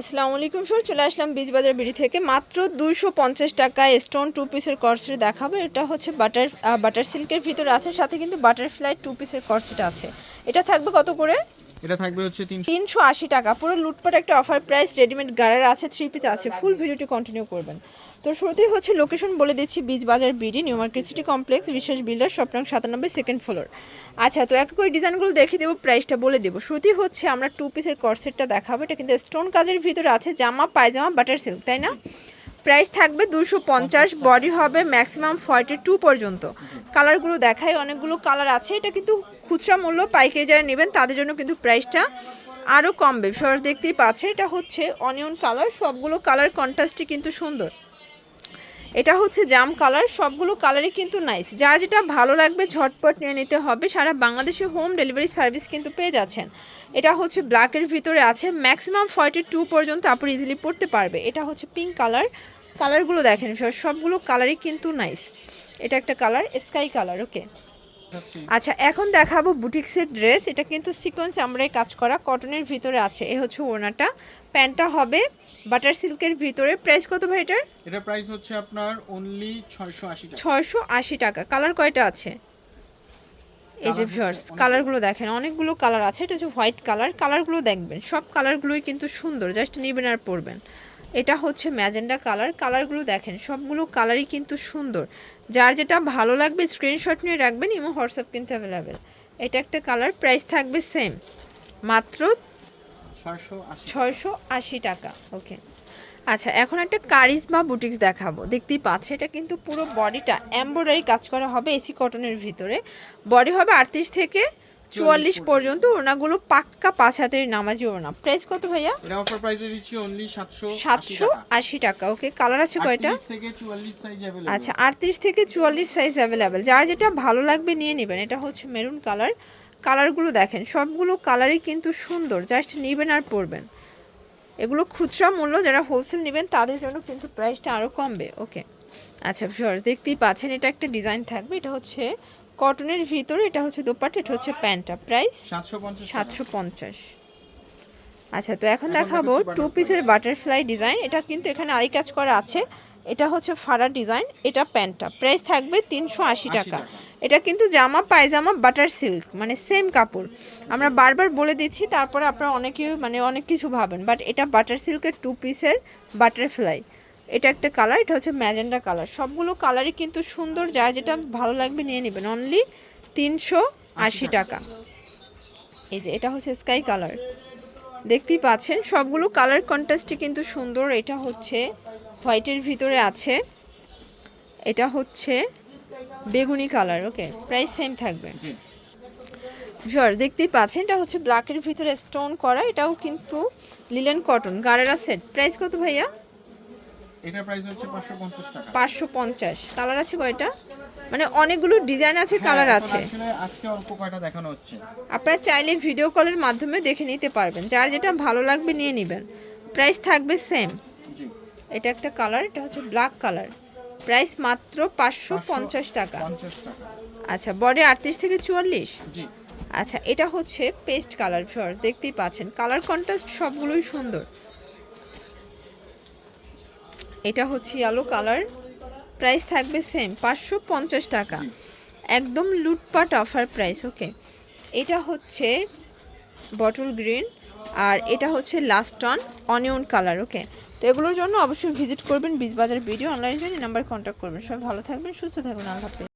আসসালামু আলাইকুম স্যার চলে আসলাম বীজবাজার বিড়ি থেকে। মাত্র দুইশো পঞ্চাশ টাকায় স্টোন টু পিসের কর্সেট দেখাবো। এটা হচ্ছে বাটার বাটার সিল্কের ভিতরে আছে, সাথে কিন্তু বাটারফ্লাই টু পিসের কর্সটা আছে। এটা থাকবে কত করে? এটা থাকবে হচ্ছে তিনশো আশি টাকা। পুরো লুটপাট একটা অফার প্রাইস রেডিমেড গাড়ার আছে থ্রি পিস আছে ফুল ভিডিওটি কন্টিনিউ করবেন। তো শুরুতেই হচ্ছে লোকেশন বলে দিচ্ছি Bij Bazar BD new market city complex Biswas builder স্বপ্ন সাতানব্বই সেকেন্ড ফ্লোর আচ্ছা তো এক করে ডিজাইনগুলো দেখে দেবো প্রাইসটা বলে দেবো। শুরুতেই হচ্ছে আমরা টু পিসের কর্সেটটা দেখাবো, এটা কিন্তু স্টোন কাজের ভিতরে আছে, জামা, পায়জামা বাটার সিল্ক তাই না? প্রাইস থাকবে দুশো পঞ্চাশ বডি হবে ম্যাক্সিমাম ফর্টি টু পর্যন্ত। কালারগুলো দেখায় অনেকগুলো কালার আছে এটা কিন্তু খুচরা মূল্য পাইকারি যারা নেবেন তাদের জন্য কিন্তু প্রাইসটা আরও কমবে। বেশ দেখতেই পাচ্ছে এটা হচ্ছে অনিয়ন কালার সবগুলো কালার কন্ট্রাস্টই কিন্তু সুন্দর। এটা হচ্ছে জাম কালার, সবগুলো কালারই কিন্তু নাইস যা যেটা ভালো লাগবে ঝটপট নিয়ে নিতে হবে, সারা বাংলাদেশে হোম ডেলিভারি সার্ভিস কিন্তু পেয়ে যাচ্ছেন। এটা হচ্ছে ব্ল্যাকের ভিতরে আছে ম্যাক্সিমাম ফর্টি টু পর্যন্ত আপনি ইজিলি পড়তে পারবে। এটা হচ্ছে পিঙ্ক কালার কালারগুলো দেখেন সব- সবগুলো কালারই কিন্তু নাইস এটা একটা কালার স্কাই কালার ওকে আচ্ছা এখন দেখাবো বুটিক্সের ড্রেস। এটা কিন্তু সিকোয়েন্স আমরাই কাজ করা। কটনের ভিতরে আছে। এ হচ্ছে ওড়নাটা। প্যান্টটা হবে বাটার সিল্কের ভিতরে। প্রাইস কত ভাই এটার? এটা প্রাইস হচ্ছে আপনার অনলি ছয়শো আশি টাকা। ছয়শো আশি টাকা। কালার কয়টা আছে? এই যে ভিউয়ার্স কালারগুলো দেখেন। অনেকগুলো কালার আছে। এটা হচ্ছে হোয়াইট কালার। কালারগুলো দেখবেন। সব কালারগুলোই কিন্তু সুন্দর। জাস্ট নেবেন আর পরবেন। এটা হচ্ছে ম্যাজেন্ডা কালার। কালারগুলো দেখেন সবগুলো কালারই কিন্তু সুন্দর। যার যেটা ভালো লাগবে স্ক্রিনশট নিয়ে রাখবেন ইমো হোয়াটসঅ্যাপ কিন্তু অ্যাভেলেবেল এটা একটা কালার প্রাইস থাকবে সেম মাত্র ছয়শো আশি আশি টাকা ওকে আচ্ছা এখন একটা কারিজমা বুটিক্স দেখাবো। দেখতেই পাচ্ছে এটা কিন্তু পুরো বডিটা এমব্রয়ডারি কাজ করা হবে এসি কটনের ভিতরে। বডি হবে আটত্রিশ থেকে চুয়াল্লিশ পর্যন্ত ওনাগুলো পাক্কা পাঁচ হাতের নামাজি ওনা প্রাইস কত ভাইয়া? এটা অফার প্রাইসে দিচ্ছি অনলি সাতশো সাতশো আশি টাকা ওকে কালার আছে কয়টা? থেকে চুয়াল্লিশ সাইজ অ্যাভেলেবল আচ্ছা আটত্রিশ থেকে চুয়াল্লিশ সাইজ অ্যাভেলেবেল যার যেটা ভালো লাগবে নিয়ে নেবেন এটা হচ্ছে মেরুন কালার কালারগুলো দেখেন সবগুলো কালারই কিন্তু সুন্দর জাস্ট নেবেন আর পরবেন। এগুলো খুচরা মূল্য যারা হোলসেল নেবেন তাদের জন্য কিন্তু প্রাইসটা আরও কমবে ওকে আচ্ছা ভিউয়ার্স দেখতেই পাচ্ছেন এটা একটা ডিজাইন থাকবে এটা হচ্ছে কটনের ভিতরে এটা হচ্ছে দোপাট্টা এটা হচ্ছে প্যান্টটা। প্রাইস? সাতশো পঞ্চাশ আচ্ছা তো এখন দেখাবো টু পিসের বাটারফ্লাই ডিজাইন এটা কিন্তু এখানে আরি কাজ করা আছে। এটা হচ্ছে ফাড়া ডিজাইন এটা প্যান্টটা। প্রাইস থাকবে তিনশো আশি টাকা। টাকা। এটা কিন্তু জামা পায়জামা বাটার সিল্ক মানে সেম কাপড়। আমরা বারবার বলে দিচ্ছি তারপরে আপনারা অনেকে মানে অনেক কিছু ভাবেন বাট এটা বাটার সিল্কের টু পিসের বাটারফ্লাই এটা একটা কালার এটা হচ্ছে ম্যাজেন্ডা কালার সবগুলো কালারই কিন্তু সুন্দর যা যেটা ভালো লাগবে নিয়ে নেবেন। অনলি তিনশো আশি টাকা। এই যে এটা হচ্ছে স্কাই কালার দেখতেই পাচ্ছেন সবগুলো কালার কন্ট্রাস্টই কিন্তু সুন্দর। এটা হচ্ছে হোয়াইটের ভিতরে আছে। এটা হচ্ছে বেগুনি কালার ওকে প্রাইস সেম থাকবে। জর দেখতেই পাচ্ছেন এটা হচ্ছে ব্ল্যাকের ভিতরে স্টোন করা। এটাও কিন্তু linen cotton gharara set price কত ভাইয়া? এটা প্রাইস হচ্ছে পাঁচশো পঞ্চাশ টাকা। পাঁচশো পঞ্চাশ। কালার আছে কয়টা? মানে অনেকগুলো ডিজাইন আছে কালার হ্যাঁ, আছে। আসলে আজকে অল্প কয়টা দেখানো হচ্ছে। আপনারা চাইলে ভিডিও কলের মাধ্যমে দেখে নিতে পারবেন। যার যেটা ভালো লাগবে নিয়ে নেবেন। প্রাইস থাকবে সেম জি। এটা একটা কালার এটা হচ্ছে ব্ল্যাক কালার প্রাইস মাত্র পাঁচশো পঞ্চাশ টাকা। পঞ্চাশ টাকা। আচ্ছা বডি আটত্রিশ থেকে চুয়াল্লিশ? জি। আচ্ছা এটা হচ্ছে পেস্ট কালার ফিওর্স দেখতেই পাচ্ছেন। কালার কন্ট্রাস্ট সবগুলোই সুন্দর। এটা হচ্ছে ইয়েলো কালার প্রাইস থাকবে সেম পাঁচশো পঞ্চাশ টাকা। একদম লুটপাট অফার প্রাইস ওকে এটা হচ্ছে বটল গ্রিন আর এটা হচ্ছে last on onion colour okay তো এগুলোর জন্য অবশ্যই ভিজিট করবেন বিজবাজার ভিডিও অনলাইন জন্য নাম্বার কন্ট্যাক্ট করবেন। সবাই ভালো থাকবেন সুস্থ থাকবেন আল্লাহ